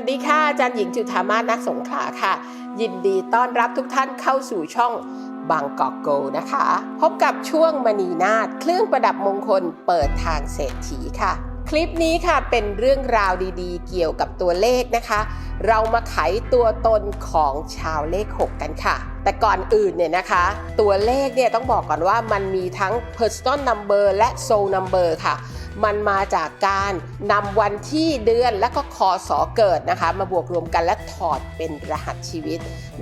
วัสดีค่ะอาจารย์หญิงจุธามาศนักสงขลาค่ะ ยินดีต้อนรับทุกท่านเข้าสู่ช่องบางกอกโกนะคะ พบกับช่วงมณีนาฏเครื่องประดับมงคลเปิดทางเศรษฐีค่ะ คลิปนี้ค่ะเป็นเรื่องราวดีๆ เกี่ยวกับตัวเลขนะคะ เรามาไขตัวตนของชาวเลข 6 กันค่ะ แต่ก่อนอื่นเนี่ยนะคะ ตัวเลขเนี่ยต้องบอกก่อนว่ามันมีทั้ง personal number และ soul number ค่ะ มันมาจากการนำวันที่เดือนและก็คอสอเกิดนะคะ มาบวกรวมกันและถอดเป็นรหัสชีวิต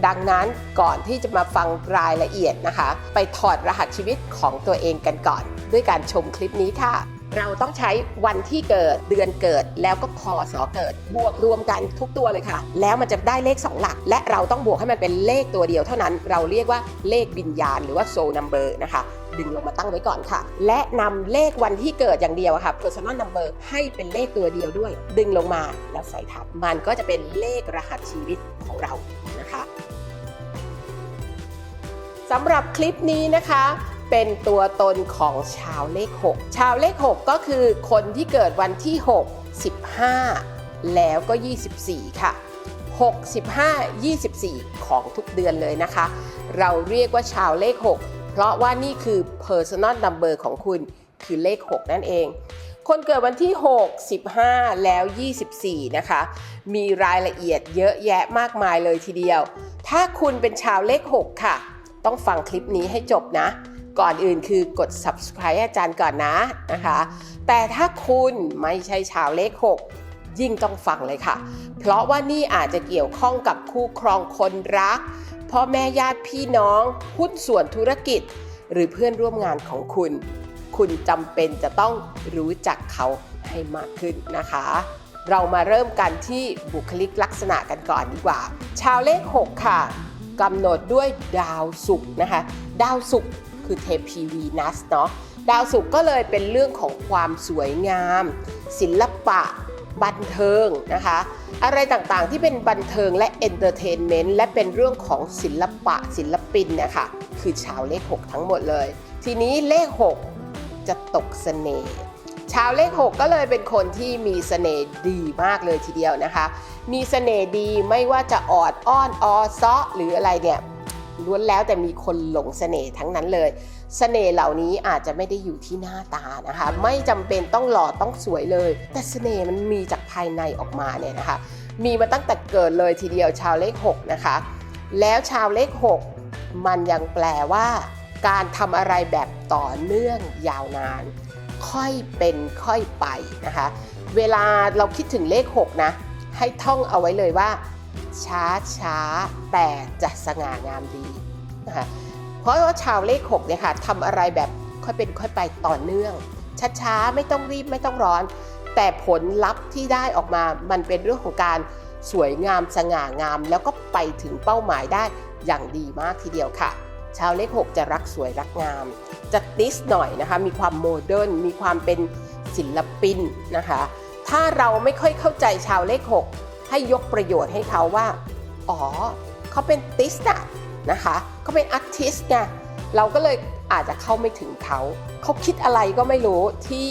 ดังนั้นก่อนที่จะมาฟังรายละเอียดนะคะ ไปถอดรหัสชีวิตของตัวเองกันก่อน ด้วยการชมคลิปนี้ค่ะ เราต้องใช้วันที่เกิดเดือนเกิด แล้วก็คอสอเกิด บวกรวมกันทุกตัวเลยค่ะ แล้วมันจะได้เลข 2 หลัก และเราต้องบวกให้มันเป็นเลขตัวเดียวเท่านั้น เราเรียกว่าเลขวิญญาณหรือว่า soul number นะคะดึงลงมาตั้งไว้ก่อนค่ะ และนำเลขวันที่เกิดอย่างเดียวค่ะ personal number ให้เป็นเลขตัวเดียวด้วย ดึงลงมาแล้วใส่ทับ มันก็จะเป็นเลขรหัสชีวิตของเรานะคะสำหรับคลิปนี้นะคะ เป็นตัวตนของชาวเลข 6 ชาวเลข 6 ก็คือคนที่เกิดวันที่ 6 15 แล้วก็ 24 ค่ะ 6 15 24 ของทุกเดือนเลยนะคะ เราเรียกว่าชาวเลข 6 เพราะว่านี่คือ personal number ของคุณคือเลข 6 นั่นเอง คนเกิดวันที่ 6 15 แล้ว 24 นะคะ มีรายละเอียดเยอะแยะมากมายเลยทีเดียว ถ้าคุณเป็นชาวเลข 6 ค่ะ ต้องฟังคลิปนี้ให้จบนะ ก่อนอื่นคือกด subscribe อาจารย์ก่อนนะนะคะ แต่ถ้าคุณไม่ใช่ชาวเลข 6 ยิ่งต้องฟังเลยค่ะ เพราะว่านี่อาจจะเกี่ยวข้องกับคู่ครองคนรักพ่อแม่ญาติพี่น้องหุ้นส่วนธุรกิจ หรือเพื่อนร่วมงานของคุณ คุณจำเป็นจะต้องรู้จักเขาให้มากขึ้นนะคะ เรามาเริ่มกันที่บุคลิกลักษณะกันก่อนดีกว่า ชาวเลข 6 ค่ะกำหนดด้วยดาวศุกร์นะคะ ดาวศุกร์ คือเทพีวีนัสเนาะดาวศุกร์ก็เลยเป็นเรื่องของความสวยงาม ศิลปะ บันเทิงนะคะ อะไรต่างๆที่เป็นบันเทิงและเอนเตอร์เทนเมนต์และเป็นเรื่องของศิลปะศิลปินนะคะคือชาวเลข 6 ทั้งหมดเลย ทีนี้เลข 6 จะตกเสน่ห์ชาวเลข 6 ก็เลยเป็นคนที่มีเสน่ห์ดีมากเลยทีเดียวนะคะ มีเสน่ห์ดีไม่ว่าจะออดอ้อนออซาะหรืออะไรเนี่ย ล้วนแล้วแต่มีคนหลงเสน่ห์ทั้งนั้นเลยเสน่ห์เหล่านี้อาจจะไม่ได้อยู่ที่หน้าตานะคะ ไม่จำเป็นต้องหล่อต้องสวยเลย แต่เสน่ห์มันมีจากภายในออกมาเนี่ยนะคะ มีมาตั้งแต่เกิดเลยทีเดียวชาวเลข 6 นะคะ แล้วชาวเลข 6 มันยังแปลว่า การทำอะไรแบบต่อเนื่องยาวนาน ค่อยเป็นค่อยไปนะคะ เวลาเราคิดถึงเลข 6 นะ ให้ท่องเอาไว้เลยว่า ช้าช้าแต่จะสง่างามดีนะคะเพราะว่าชาวเลข6เนี่ยค่ะทำอะไรแบบค่อยเป็นค่อยไปต่อเนื่อง ช้าๆ ไม่ต้องรีบไม่ต้องร้อน แต่ผลลัพธ์ที่ได้ออกมามันเป็นเรื่องของการสวยงามสง่างาม แล้วก็ไปถึงเป้าหมายได้อย่างดีมากทีเดียวค่ะ ชาวเลข 6 จะรักสวยรักงาม จะติสหน่อยนะคะ มีความโมเดิร์นมีความเป็นศิลปินนะคะ ถ้าเราไม่ค่อยเข้าใจชาวเลข 6 ให้ยกประโยชน์ให้เขาว่า อ๋อเขาเป็นติสอะนะคะเขาเป็นอาร์ติสไงเราก็เลยอาจจะเข้าไม่ถึงเขา เขาคิดอะไรก็ไม่รู้ที่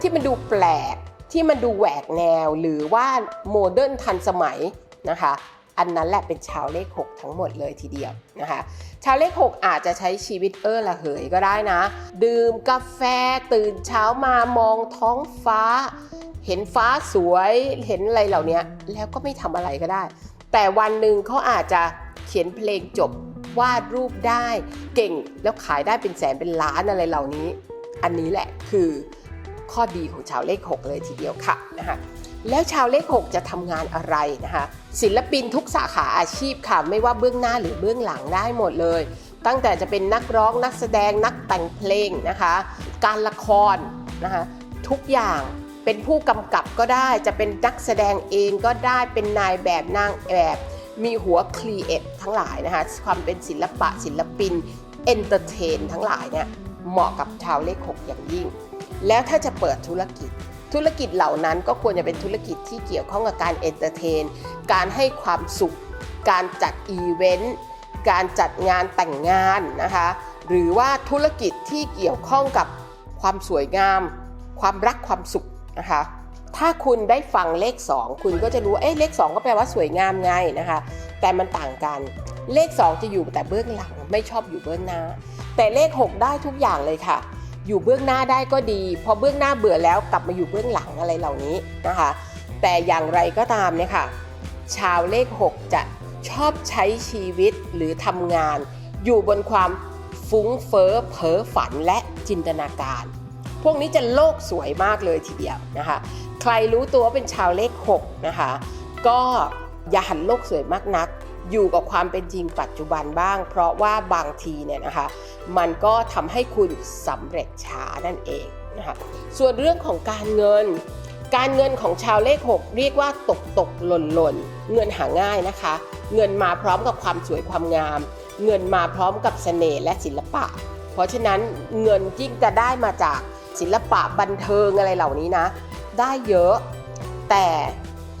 ที่มันดูแปลกที่มันดูแหวกแนวหรือว่าโมเดิร์นทันสมัยนะคะ อันนั้นแหละเป็นชาวเลข 6 ทั้งหมดเลยทีเดียวนะคะ ชาวเลข 6 อาจจะใช้ชีวิตเออละเหยก็ได้นะ ดื่มกาแฟตื่นเช้ามามองท้องฟ้า เห็นฟ้าสวยเห็นอะไรเหล่านี้แล้วก็ไม่ทำอะไรก็ได้ แต่วันหนึ่งเขาอาจจะเขียนเพลงจบวาดรูปได้เก่งแล้วขายได้เป็นแสนเป็นล้านอะไรเหล่านี้ อันนี้แหละคือข้อดีของชาวเลข 6 เลยทีเดียวค่ะนะคะ แล้วชาวเลข 6 จะทำงานอะไรนะคะ ศิลปินทุกสาขาอาชีพค่ะ ไม่ว่าเบื้องหน้าหรือเบื้องหลังได้หมดเลย ตั้งแต่จะเป็นนักร้องนักแสดงนักแต่งเพลงนะคะ การละครนะคะ ทุกอย่างเป็นผู้กำกับก็ได้จะเป็นนักแสดงเองก็ได้เป็นนายแบบนางแบบมีหัวครีเอททั้งหลายนะคะ ความเป็นศิลปะศิลปินเอนเตอร์เทนทั้งหลายเนี่ยเหมาะกับชาวเลข6อย่างยิ่ง แล้วถ้าจะเปิดธุรกิจ ธุรกิจเหล่านั้นก็ควรจะเป็นธุรกิจที่เกี่ยวข้องกับการเอนเตอร์เทน การให้ความสุข การจัดอีเวนต์ การจัดงานแต่งงานนะคะ หรือว่าธุรกิจที่เกี่ยวข้องกับความสวยงาม ความรักความสุขนะคะ ถ้าคุณได้ฟังเลข 2 คุณก็จะรู้เอ๊ะเลข 2 ก็แปลว่าสวยงามไงนะคะ แต่มันต่างกัน เลข 2 จะอยู่แต่เบื้องหลังไม่ชอบอยู่เบื้องหน้า แต่เลข 6 ได้ทุกอย่างเลยค่ะ อยู่เบื้องหน้าได้ก็ดี พอเบื้องหน้าเบื่อแล้วกลับมาอยู่เบื้องหลังอะไรเหล่านี้นะคะ แต่อย่างไรก็ตามเนี่ยค่ะชาวเลข 6 จะชอบใช้ชีวิตหรือทำงาน อยู่บนความฟุ้งเฟ้อเพ้อฝันและจินตนาการ พวกนี้จะโลกสวยมากเลยทีเดียวนะคะ ใครรู้ตัวว่าเป็นชาวเลข 6 นะคะ ก็อย่าหันโลกสวยมากนัก อยู่กับความเป็นจริงปัจจุบันบ้าง เพราะว่าบางทีเนี่ยนะคะ มันก็ทำให้คุณสำเร็จช้านั่นเองนะคะส่วนเรื่องของการเงิน การเงินของชาวเลข 6 เรียกว่าตกตกหล่นหล่นเงินหาง่ายนะคะ เงินมาพร้อมกับความสวยความงาม เงินมาพร้อมกับเสน่ห์และศิลปะ เพราะฉะนั้นเงินยิ่งจะได้มาจากศิลปะบันเทิงอะไรเหล่านี้นะ ได้เยอะ แต่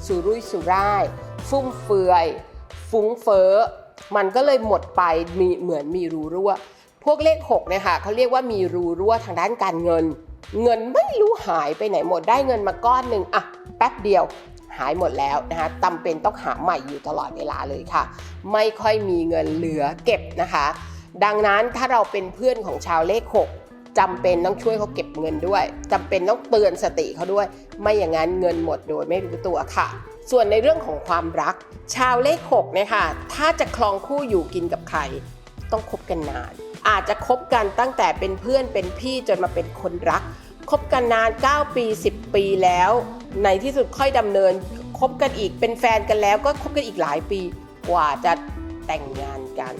สุรุ่ยสุร่าย ฟุ่มเฟือย ฟุ้งเฟ้อ มันก็เลยหมดไปมีเหมือนมีรูรั่ว พวกเลข6เนี่ยค่ะเขาเรียกว่ามีรูรั่วทางด้านการเงิน เงินไม่รู้หายไปไหนหมดได้เงินมาก้อนหนึ่งอะแป๊บเดียวหายหมดแล้วนะคะจำเป็นต้องหาใหม่อยู่ตลอดเวลาเลยค่ะ ไม่ค่อยมีเงินเหลือเก็บนะคะ ดังนั้นถ้าเราเป็นเพื่อนของชาวเลข6 จำเป็นต้องช่วยเขาเก็บเงินด้วยจำเป็นต้องเตือนสติเขาด้วย ไม่อย่างนั้นเงินหมดโดยไม่รู้ตัวค่ะ ส่วนในเรื่องของความรัก ชาวเลข6เนี่ยค่ะ ถ้าจะคลองคู่อยู่กินกับใคร ต้องคบกันนาน อาจจะคบกันตั้งแต่เป็นเพื่อนเป็นพี่จนมาเป็นคนรักคบกันนาน 9 ปี 10 ปีแล้ว ในที่สุดค่อยดำเนินคบกันอีกเป็นแฟนกันแล้วก็คบกันอีกหลายปีกว่าจะแต่งงานกัน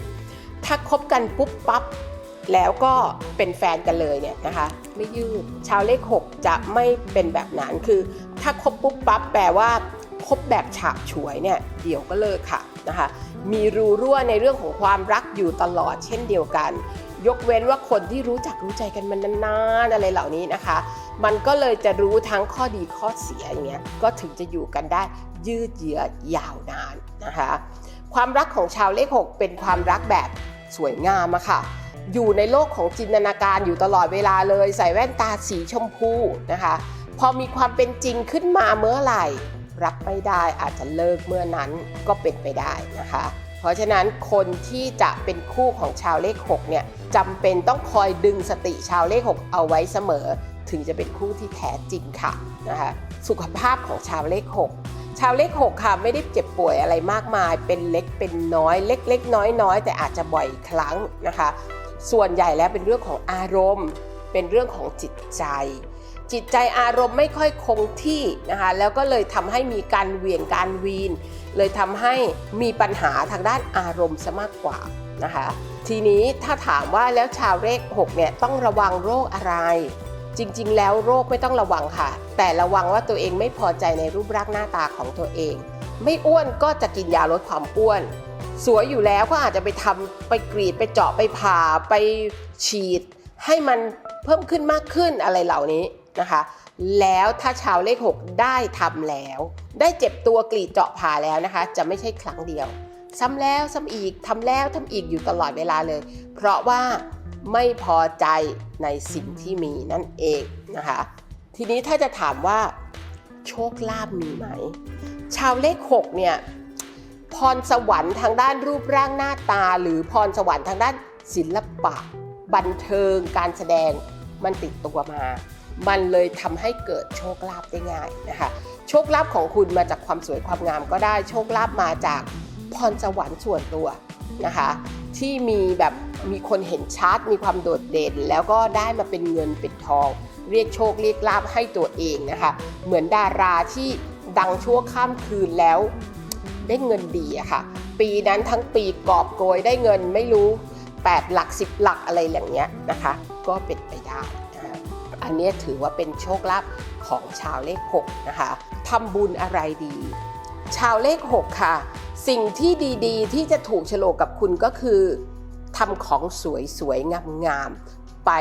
ถ้าคบกันปุ๊บปั๊บ แล้วก็เป็นแฟนกันเลยเนี่ยนะคะ ไม่ยืดชาวเลข 6 จะไม่เป็นแบบนั้นคือ ถ้าคบปุ๊บปั๊บแปลว่าคบแบบฉาบฉวยเนี่ยเดี๋ยวก็เลิกค่ะนะคะมีรูรั่วในเรื่องของความรักอยู่ตลอดเช่นเดียวกัน ยกเว้นว่าคนที่รู้จักรู้ใจกันมานานๆอะไรเหล่านี้นะคะ มันก็เลยจะรู้ทั้งข้อดีข้อเสียอย่างเงี้ยก็ถึงจะอยู่กันได้ยืดเยื้อยาวนานนะคะ ความรักของชาวเลข 6 เป็นความรักแบบสวยงามอะค่ะ อยู่ในโลกของจินตนาการอยู่ตลอดเวลาเลย ใส่แว่นตาสีชมพูนะคะ พอมีความเป็นจริงขึ้นมาเมื่อไหร่ รับไม่ได้อาจจะเลิกเมื่อนั้นก็เป็นไปได้นะคะ เพราะฉะนั้นคนที่จะเป็นคู่ของชาวเลข6เนี่ยจำเป็นต้องคอยดึงสติชาวเลข 6 เอาไว้เสมอ ถึงจะเป็นคู่ที่แท้จริงค่ะนะคะสุขภาพของชาวเลข 6ชาวเลข6ค่ะไม่ได้เจ็บป่วยอะไรมากมาย เป็นเล็กเป็นน้อย เล็ก ๆ น้อยๆแต่อาจจะบ่อยครั้งนะคะ ส่วนใหญ่แล้วเป็นเรื่องของอารมณ์ เป็นเรื่องของจิตใจ จิตใจอารมณ์ไม่ค่อยคงที่นะคะแล้วก็เลยทำให้มีการเหวี่ยงการวีน เลยทำให้มีปัญหาทางด้านอารมณ์ซะมากกว่านะคะทีนี้ถ้าถามว่าแล้วชาวเลข6เนี่ยต้องระวังโรคอะไร จริงๆ แล้วโรคไม่ต้องระวังค่ะ แต่ระวังว่าตัวเองไม่พอใจในรูปร่างหน้าตาของตัวเอง ไม่อ้วนก็จะกินยาลดความอ้วน สวยอยู่แล้วก็อาจจะไปทำไปกรีดไปเจาะไปผ่าไปฉีด ให้มันเพิ่มขึ้นมากขึ้นอะไรเหล่านี้นะคะ แล้วถ้าชาวเลข 6 ได้ทำแล้ว ได้เจ็บตัวกรีดเจาะผ่าแล้วนะคะ จะไม่ใช่ครั้งเดียว ซ้ำแล้วซ้ำอีกทำแล้วทำอีกอยู่ตลอดเวลาเลย เพราะว่าไม่พอใจในสิ่งที่มีนั่นเองนะคะ ทีนี้ถ้าจะถามว่าโชคลาภมีไหม ชาวเลข 6 เนี่ย พรสวรรค์ทางด้านรูปร่างหน้าตา หรือพรสวรรค์ทางด้านศิลปะ บันเทิง การแสดงมันติดตัวมา มันเลยทำให้เกิดโชคลาภได้ง่ายนะคะโชคลาภของคุณมาจากความสวยความงามก็ได้ โชคลาภมาจากพรสวรรค์ส่วนตัวนะคะที่มีแบบมีคนเห็นชัดมีความโดดเด่น แล้วก็ได้มาเป็นเงินเป็นทอง เรียกโชคเรียกลาภให้ตัวเองนะคะ เหมือนดาราที่ดังชั่วข้ามคืนแล้ว ได้เงินดีอะค่ะ ปีนั้นทั้งปีกอบโกยได้เงินไม่รู้ 8 หลัก 10 หลักอะไรอย่างเงี้ยนะคะ ก็เป็นไปได้นะอันนี้ถือว่าเป็นโชคลาภของชาวเลข6นะคะทำบุญอะไรดี ชาวเลข 6 ค่ะ สิ่งที่ดีๆ ที่จะถูกโฉลกกับคุณก็คือทำของสวยๆงามๆไป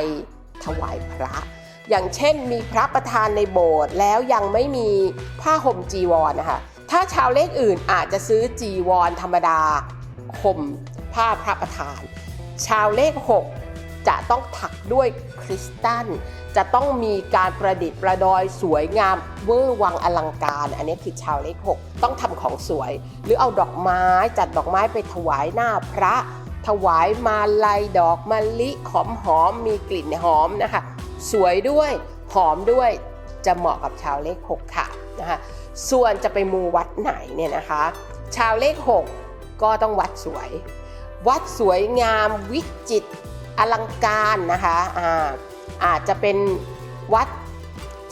ถวายพระอย่างเช่นมีพระประธานในโบสถ์แล้วยังไม่มีผ้าห่มจีวรนะคะ ถ้าชาวเลขอื่นอาจจะซื้อจีวรธรรมดาห่มผ้าพระประธาน ชาวเลข 6 จะต้องถักด้วยคริสตัลจะต้องมีการประดิษฐ์ประดอยสวยงามเวอร์วังอลังการ อันนี้คือชาวเลขหกต้องทำของสวย หรือเอาดอกไม้จัดดอกไม้ไปถวายหน้าพระ ถวายมาลัยดอกมะลิหอมหอมมีกลิ่นหอมนะคะ สวยด้วยหอมด้วยจะเหมาะกับชาวเลขหกค่ะนะคะ ส่วนจะไปมูวัดไหนเนี่ยนะคะ ชาวเลขหกก็ต้องวัดสวย วัดสวยงามวิจิตรอลังการนะคะอาอาจจะเป็นวัด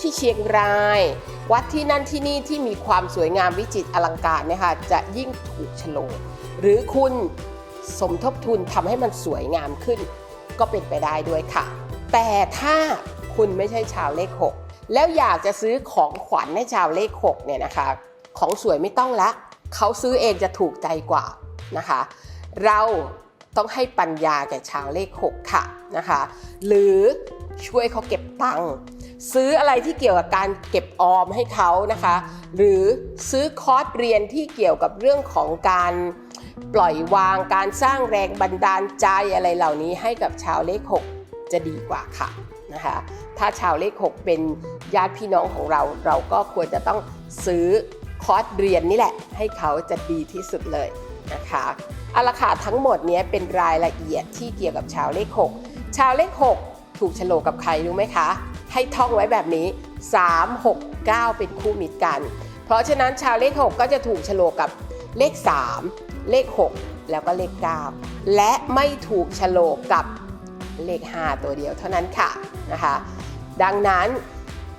ที่เชียงราย วัดที่นั่นที่นี่ที่มีความสวยงามวิจิตรอลังการเนี่ยค่ะจะยิ่งถูกโฉลกหรือคุณสมทบทุนทำให้มันสวยงามขึ้น ก็เป็นไปได้ด้วยค่ะ แต่ถ้าคุณไม่ใช่ชาวเลข 6 แล้วอยากจะซื้อของขวัญให้ชาวเลข6เนี่ยนะคะ ของสวยไม่ต้องละเขาซื้อเองจะถูกใจกว่านะคะ เราต้องให้ปัญญาแก่ชาวเลข 6 ค่ะนะคะ หรือช่วยเขาเก็บตังค์ซื้ออะไรที่เกี่ยวกับการเก็บออมให้เขานะคะ หรือซื้อคอร์สเรียนที่เกี่ยวกับเรื่องของการปล่อยวางการสร้างแรงบันดาลใจอะไรเหล่านี้ให้กับชาวเลข 6 จะดีกว่าค่ะ นะคะถ้าชาวเลข 6 เป็นญาติพี่น้องของเรา เราก็ควรจะต้องซื้อคอร์สเรียนนี่แหละ ให้เขาจะดีที่สุดเลยนะคะอาละค่ะทั้งหมดนี้เป็นรายละเอียดที่เกี่ยวกับชาวเลข 6 ชาวเลข 6 ถูกโฉลกกับใครรู้ไหมคะ ให้ท่องไว้แบบนี้ 3 6 9 เป็นคู่มิตรกัน เพราะฉะนั้นชาวเลข 6 ก็จะถูกโฉลกกับเลข 3 เลข 6 แล้วก็เลข 9 และไม่ถูกโฉลกกับ เลข 5 ตัวเดียวเท่านั้นค่ะนะคะ ดังนั้น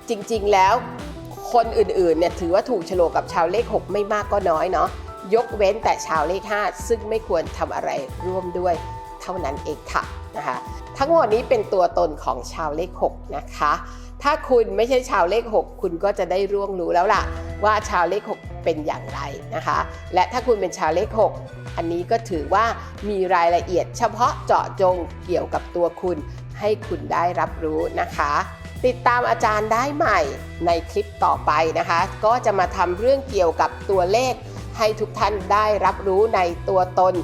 จริงๆแล้วคนอื่นๆเนี่ยถือว่าถูกโฉลกกับชาวเลข 6 ไม่มากก็น้อยเนาะยกเว้นแต่ชาวเลข 5 ซึ่งไม่ควรทำอะไรร่วมด้วยเท่านั้นเองค่ะนะคะทั้งหมดนี้เป็นตัวตนของชาวเลข 6 นะคะ ถ้าคุณไม่ใช่ชาวเลข 6 คุณก็จะได้ร่วงรู้แล้วล่ะ ว่าชาวเลข 6 เป็นอย่างไรนะคะ และถ้าคุณเป็นชาวเลข 6 อันนี้ก็ถือว่ามีรายละเอียดเฉพาะเจาะจงเกี่ยวกับตัวคุณ ให้คุณได้รับรู้นะคะ ติดตามอาจารย์ได้ใหม่ในคลิปต่อไปนะคะ ก็จะมาทำเรื่องเกี่ยวกับตัวเลข ให้ทุกท่านได้รับรู้ในตัวตน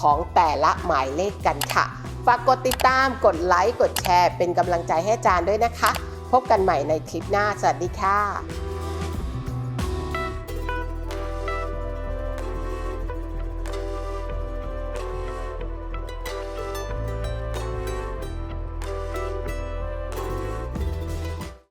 ของแต่ละหมายเลขกันค่ะ ฝากกดติดตาม กดไลค์ กดแชร์ เป็นกำลังใจให้อาจารย์ด้วยนะคะ พบกันใหม่ในคลิปหน้า สวัสดีค่ะ